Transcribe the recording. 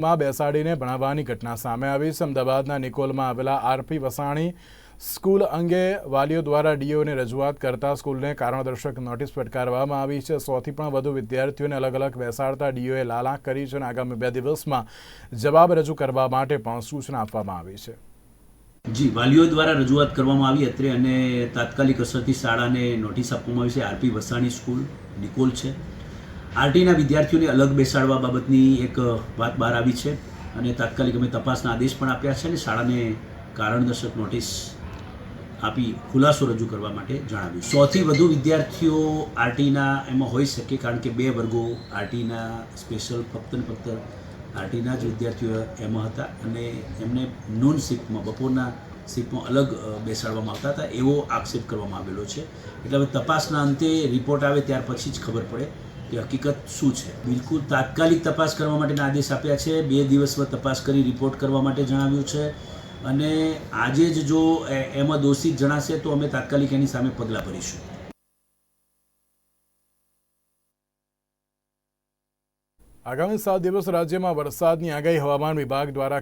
માં બેસાડીને ભણાવવાની ઘટના સામે આવી. છે અમદાવાદના નિકોલમાં આવેલા આરપી વસાણી સ્કૂલ અંગે વાલીઓ દ્વારા ડીઓને રજૂઆત કરતા સ્કૂલને કારણદર્શક નોટિસ ફટકારવામાં આવી છે. સોથી પણ વધુ વિદ્યાર્થીઓને અલગ અલગ બેસાડતા ડીઓએ લાલાંક કરી છે અને આગામી બે દિવસમાં જવાબ રજૂ કરવા માટે પણ સૂચના આપવામાં આવી છે. જી, વાલીઓ દ્વારા રજૂઆત કરવામાં આવી. અત્રે અને તાત્કાલિક અસરથી શાળાને નોટિસ આપવામાં આવી છે. આરપી વસાણી સ્કૂલ નિકોલ છે. આરટીના વિદ્યાર્થીઓને અલગ બેસાડવા બાબતની એક વાત બહાર આવી છે અને તાત્કાલિક અમે તપાસના આદેશ પણ આપ્યા છે અને શાળાને કારણદર્શક નોટિસ આપી ખુલાસો રજૂ કરવા માટે જણાવ્યું. સૌથી વધુ વિદ્યાર્થીઓ આરટીના એમાં હોઈ શકે કારણ કે બે વર્ગો આરટીના સ્પેશિયલ ફક્ત ને ફક્ત આરટીના જ વિદ્યાર્થીઓ એમાં હતા અને એમને નોન શિફ્ટમાં બપોરના શિફ્ટમાં અલગ બેસાડવામાં આવતા હતા. એવો આક્ષેપ કરવામાં આવેલો છે. એટલે હવે તપાસના અંતે રિપોર્ટ આવે ત્યાર પછી જ ખબર પડે કે હકીકત શું છે? બિલકુલ તાત્કાલિક તપાસ કરવા માટેના આદેશ આપ્યા છે. બે દિવસમાં તપાસ કરી રિપોર્ટ કરવા માટે જણાવ્યું છે. અને આજે જ જો એ- એમાં દોષિત જણાશે તો અમે તાત્કાલિક એની સામે પગલાં ભરીશું. આગામી સાત દિવસ રાજ્યમાં વરસાદની આગાહી હવામાન વિભાગ દ્વારા